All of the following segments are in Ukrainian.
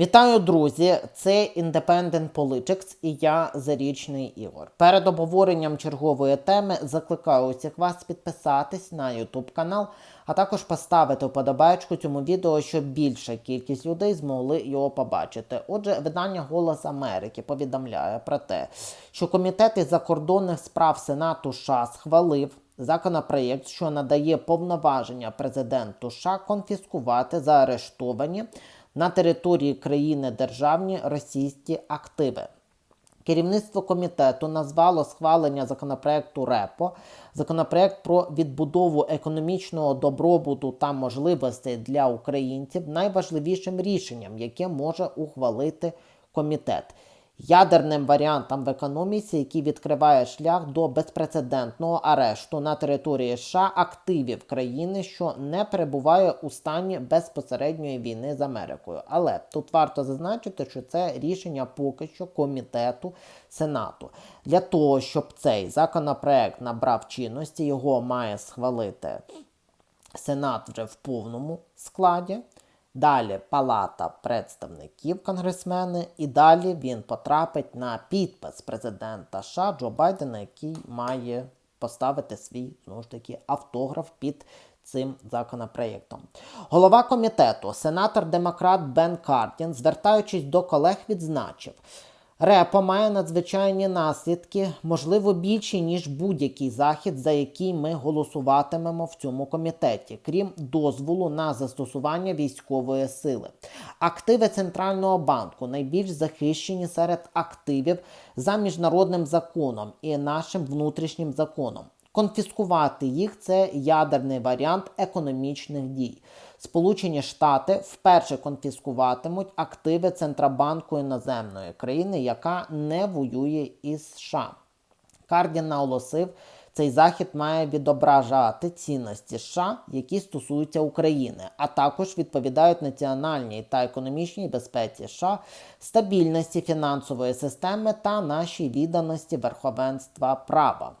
Вітаю, друзі! Це Independent Politics і я Зарічний Ігор. Перед обговоренням чергової теми закликаю усіх вас підписатись на YouTube канал, а також поставити вподобайку цьому відео, щоб більша кількість людей змогли його побачити. Отже, видання Голос Америки повідомляє про те, що комітет із закордонних справ Сенату США схвалив законопроєкт, що надає повноваження президенту США конфіскувати заарештовані на території країни державні російські активи. Керівництво комітету назвало схвалення законопроекту РЕПО, законопроект про відбудову економічного добробуту та можливостей для українців найважливішим рішенням, яке може ухвалити комітет. Ядерним варіантом в економіці, який відкриває шлях до безпрецедентного арешту на території США активів країни, що не перебуває у стані безпосередньої війни з Америкою. Але тут варто зазначити, що це рішення поки що комітету Сенату. Для того, щоб цей законопроект набрав чинності, його має схвалити Сенат вже в повному складі. Далі Палата представників конгресмени, і далі він потрапить на підпис президента США Джо Байдена, який має поставити свій знову ж таки автограф під цим законопроєктом. Голова комітету, сенатор демократ Бен Картін, звертаючись до колег, відзначив. Репо має надзвичайні наслідки, можливо, більші, ніж будь-який захід, за який ми голосуватимемо в цьому комітеті, крім дозволу на застосування військової сили. Активи Центрального банку найбільш захищені серед активів за міжнародним законом і нашим внутрішнім законом. Конфіскувати їх це ядерний варіант економічних дій. Сполучені Штати вперше конфіскуватимуть активи Центробанку іноземної країни, яка не воює із США. Кардін наголосив, цей захід має відображати цінності США, які стосуються України, а також відповідають національній та економічній безпеці США, стабільності фінансової системи та нашій відданості верховенства права.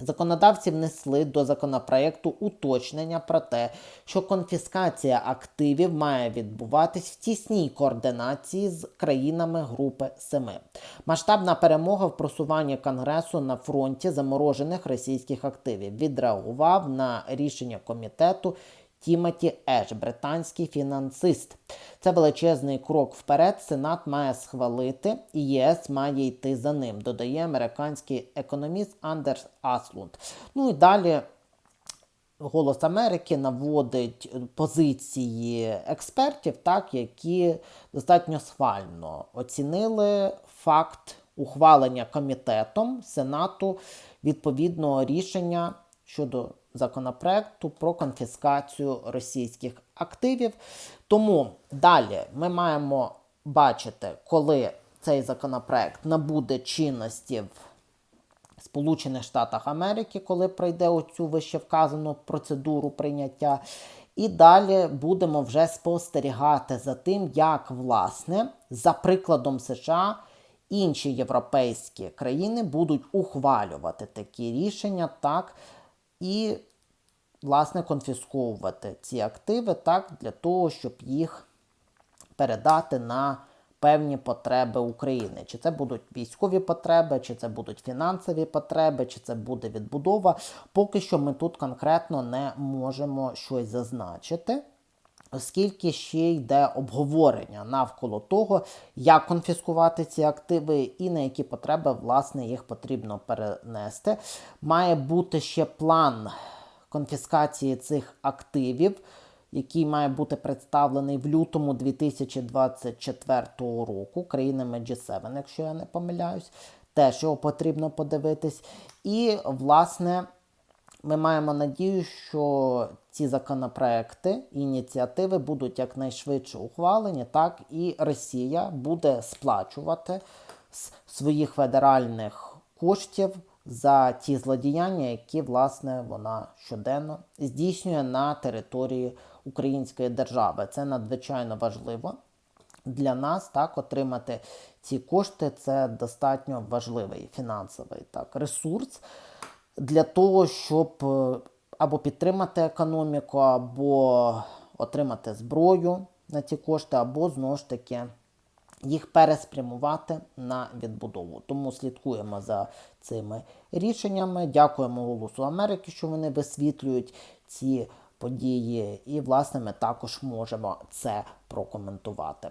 Законодавці внесли до законопроекту уточнення про те, що конфіскація активів має відбуватись в тісній координації з країнами Групи Семи. Масштабна перемога в просуванні Конгресу на фронті заморожених російських активів відреагував на рішення комітету Тімоті Еш, британський фінансист. Це величезний крок вперед. Сенат має схвалити, і ЄС має йти за ним, додає американський економіст Андерс Аслунд. Ну і далі. Голос Америки наводить позиції експертів, так, які достатньо схвально оцінили факт ухвалення комітетом Сенату відповідного рішення щодо законопроекту про конфіскацію російських активів. Тому далі ми маємо бачити, коли цей законопроект набуде чинності в Сполучених Штатах Америки, коли пройде оцю вище вказану процедуру прийняття. І далі будемо вже спостерігати за тим, як, власне, за прикладом США, інші європейські країни будуть ухвалювати такі рішення, так, і, власне, конфісковувати ці активи так, для того, щоб їх передати на певні потреби України. Чи це будуть військові потреби, чи це будуть фінансові потреби, чи це буде відбудова. Поки що ми тут конкретно не можемо щось зазначити. Оскільки ще йде обговорення навколо того, як конфіскувати ці активи і на які потреби власне їх потрібно перенести, має бути ще план конфіскації цих активів, який має бути представлений в лютому 2024 року країнами G7, якщо я не помиляюсь, теж його потрібно подивитись. І, власне, ми маємо надію, що ці законопроекти і ініціативи будуть якнайшвидше ухвалені, так і Росія буде сплачувати з своїх федеральних коштів за ті злодіяння, які власне вона щоденно здійснює на території Української держави. Це надзвичайно важливо. Для нас так отримати ці кошти це достатньо важливий фінансовий так ресурс для того, щоб е, або підтримати економіку, або отримати зброю на ці кошти, або знову ж таки їх переспрямувати на відбудову. Тому слідкуємо за цими рішеннями. Дякуємо Голосу Америки, що вони висвітлюють ці події. І, власне, ми також можемо це прокоментувати.